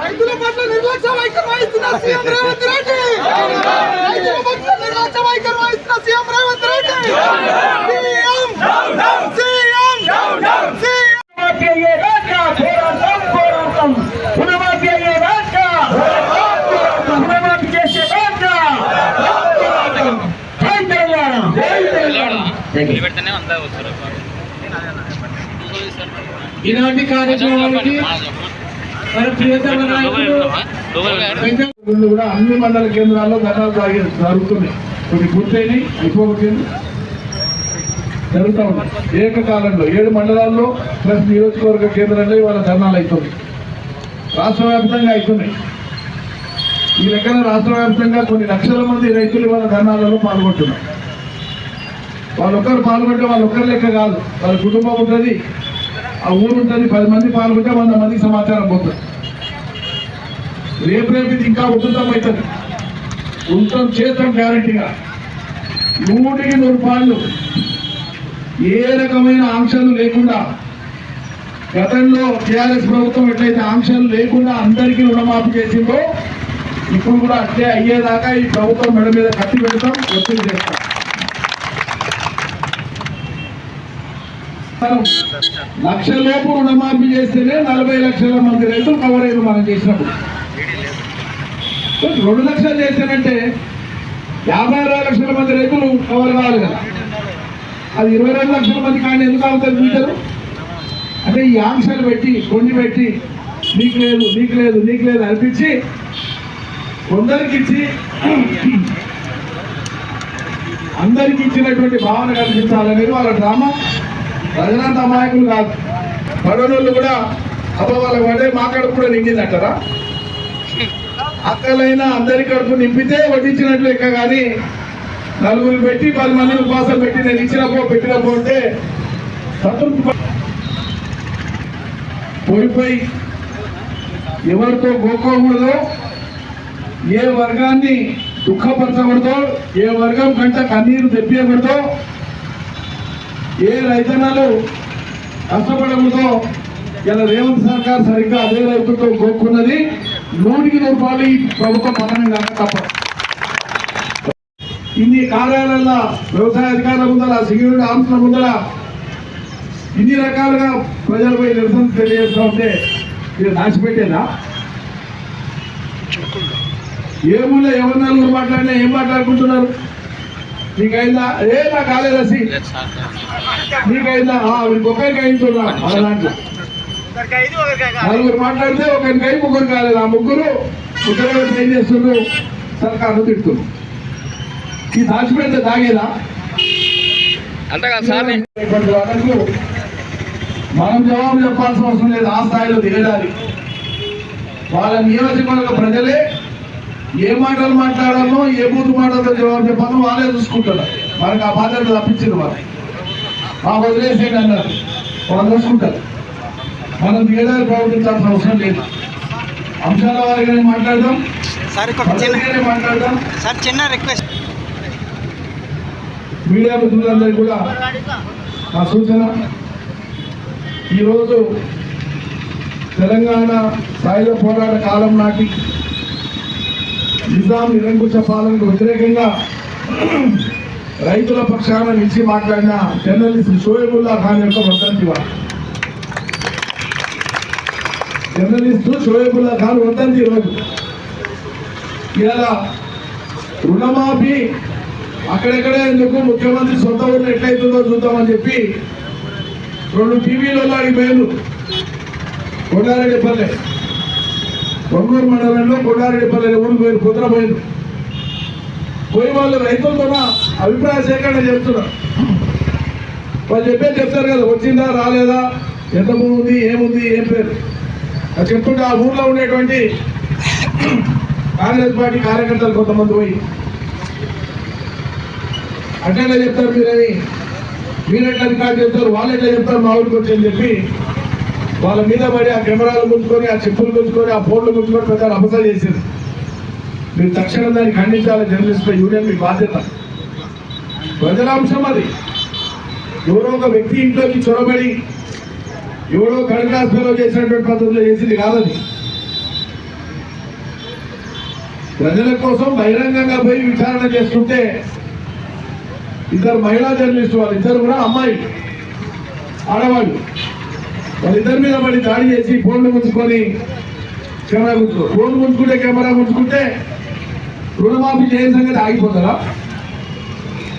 రైతుల పట్ల నిర్లక్ష్య వైఖరి వహిస్తున్న సీఎం రేవంత్ రెడ్డి! రైతుల పట్ల నిర్లక్ష్య వైఖరి వహిస్తున్న CM Revanth Reddy CM CM CM రుణమాఫీ అయ్యేదాకా పోరాటం పోరాటం రుణమాఫీ అయ్యేదాకా రుణమాఫీ చేసేదాకా జై ఈనాటి కార్యక్రమానికి మన ప్రియతమ నాయకులు కూడా అన్ని మండల కేంద్రాల్లో ధర్నాలు సాగి జరుగుతున్నాయి. కొన్ని పూర్తయినాయి అయిపోతుంది జరుగుతూ ఉన్నాయి. ఏకకాలంలో ఏడు మండలాల్లో ప్లస్ నియోజకవర్గ కేంద్రంలో ఇవాళ ధర్నాలు అవుతుంది రాష్ట్ర వ్యాప్తంగా అవుతున్నాయి ఈ లెక్కన రాష్ట్ర వ్యాప్తంగా కొన్ని లక్షల మంది రైతులు ఇవాళ ధర్నాలలో పాల్గొంటున్నారు. వాళ్ళు ఒక్కరు పాల్గొంటే వాళ్ళు ఒక్కరి లెక్క కాదు. వాళ్ళ కుటుంబం ఉంటుంది. ఆ ఊరు ఉంటుంది. పది మంది పాల్గొంటే వంద మందికి సమాచారం పోతుంది. రేపు రేపు ఇది ఇంకా ఉధృతం అవుతుంది. ఉధృతం చేస్తాం గ్యారంటీగా. నూటికి నూరు పాళ్ళు. ఏ రకమైన ఆంక్షలు లేకుండా గతంలో టీఆర్ఎస్ ప్రభుత్వం ఎట్లయితే ఆంక్షలు లేకుండా అందరికీ రుణమాఫీ చేసిందో ఇప్పుడు కూడా అట్లే అయ్యేదాకా ఈ ప్రభుత్వం మెడ మీద కట్టి పెడతాం ఒత్తిడి చేస్తాం. మనం లక్షలోపు రుణమాఫీ చేస్తేనే నలభై లక్షల మంది రైతులు కవర్ అయ్యారు మనం చేసినప్పుడు. రెండు లక్షలు చేశానంటే యాభై అరవై లక్షల మంది రైతులు కవర్ కావాలి కదా. అది ఇరవై రెండు లక్షల మంది కానీ ఎందుకు అవుతారు మీటరు? అంటే ఈ ఆంక్షలు పెట్టి కొన్ని పెట్టి నీకు లేదు నీకు లేదు నీకు లేదు అనిపించి కొందరికి ఇచ్చి అందరికి ఇచ్చినటువంటి భావన కల్పించాలనేది వాళ్ళ డ్రామా. ప్రజలంతా అమాయకులు కాదు. పడనోళ్ళు కూడా అబ్బ వాళ్ళ పడే మా కడుపు కూడా నిండిందంటారా? అక్కలైనా అందరి కడుపు నింపితే వడ్డించినట్లు ఎక్క కానీ నలుగురు పెట్టి పది మంది ఉపాసం పెట్టి నేను ఇచ్చినప్పుడు పెట్టినప్పుడు అంటే సంతృప్తి పోయిపోయి ఎవరితో గోకోకూడదో ఏ వర్గాన్ని దుఃఖపరచకూడదో ఏ వర్గం కంట కన్నీరు తెప్పియకూడదో ఏ రైతన్నాలు కష్టపడముతో ఇలా రేవంత్ సర్కార్ సరిగ్గా అదే రైతులతో కోరుకున్నది నూటికి నూరు రూపాయలు ఈ ప్రభుత్వం పతనం కాక తప్ప. ఇన్ని కార్యాలయాల వ్యవసాయ అధికారుల ముందర సెక్యూరిటీ ఆఫీసుల ముందర ఇన్ని రకాలుగా ప్రజలపై నిరసన తెలియజేస్తూ ఉంటే మీరు దాచిపెట్టేదా? ఊళ్ళో ఎవరి నలుగురు మాట్లాడినా ఏం మాట్లాడుకుంటున్నారు? నీకైందా? ఏ నా కాలేదసి నీకైందా? ఇంకొకరికి అయింటున్నా మన దాంట్లో నలుగురు మాట్లాడితే ఒకరికి అయి ముగ్గురు కాలేదు. ఆ ముగ్గురు ముగ్గురు ఏం చేస్తున్నారు సర్కారు తిడుతున్నారు ఈ దాచిపెడితే తాగేదా మనం జవాబు చెప్పాల్సిన అవసరం లేదు. ఆ స్థాయిలో దిగజారి. వాళ్ళ నియోజకవర్గ ప్రజలే ఏ మాటలు మాట్లాడాలో ఏ బూతు మాటలతో జవాబు చెప్పాలో వాళ్ళే చూసుకుంటారు. మనకు ఆ బాధ్యత తప్పించింది వాళ్ళు. మా వదిలేసేయండి అన్నారు. వాళ్ళు చూసుకుంటారు. మనం దిగజారి ప్రవర్తించాల్సిన అవసరం లేదు. అంశాల వారిగానే మాట్లాడదాం. మాట్లాడదాం. సార్ చిన్న రిక్వెస్ట్. మీడియా మిత్రులందరికీ కూడా నా సూచన. ఈరోజు తెలంగాణ సాయుధ పోరాట కాలం నాటి నిజాం నిరంకుశ పాలనకు వ్యతిరేకంగా రైతుల పక్షాన నిలిచి మాట్లాడిన జర్నలిస్ట్ షోయబుల్లా ఖాన్ యొక్క వర్ధంతి వారు జర్నలిస్టు షోయబుల్లా ఖాన్ వర్ధంతి ఈరోజు. ఇలా రుణమాఫీ అక్కడెక్కడే ఎందుకు ముఖ్యమంత్రి సొంత ఊరిలో ఎట్లయితుందో చూద్దామని చెప్పి రెండు టీవీలలో అడిగిపోయారు కొండారెడ్డిపల్లె. పొంగూరు మండలంలో కొండారెడ్డిపల్లి ఊరు పోయిన కుదర పోయింది. పోయి వాళ్ళు రైతులతో అభిప్రాయ సేకరణ చేస్తున్నారు. వాళ్ళు చెప్పేది చెప్తారు కదా వచ్చిందా రాలేదా ఎంత భూమి ఉంది ఏముంది ఏం పేరు? అది చెప్తుంటే ఆ ఊర్లో ఉండేటువంటి కాంగ్రెస్ పార్టీ కార్యకర్తలు కొంతమంది పోయి అట్లనే చెప్తారు మీరేమి మీరు ఎట్లా చెప్తారు వాళ్ళు ఎట్లా చెప్తారు మా ఊరికి వచ్చి అని చెప్పి వాళ్ళ మీద పడి ఆ కెమెరాలు గుంజుకొని ఆ చెప్పులు గుంజుకొని ఆ ఫోన్లు గుంజుకొని పెద్ద అబద్ధాలు చేసేది. మీరు తక్షణం దాన్ని ఖండించాలి జర్నలిస్ట్ యూనియన్ మీ బాధ్యత. ప్రజలాంశం అది. ఎవరో ఒక వ్యక్తి ఇంట్లోకి చొరబడి ఎవరో కడకాస్పలో చేసినటువంటి పద్ధతిలో చేసింది కాదని. ప్రజల కోసం బహిరంగంగా పోయి విచారణ చేస్తుంటే ఇద్దరు మహిళా జర్నలిస్టు వాళ్ళు ఇద్దరు కూడా అమ్మాయి ఆడవాళ్ళు. వాళ్ళిద్దరి మీద పడి దాడి చేసి ఫోన్లు ముంచుకొని కెమెరా గుంచుకో ఫోన్ ముంచుకుంటే కెమెరా ముంచుకుంటే రుణమాఫీ చేయని సంగతి ఆగిపోతారా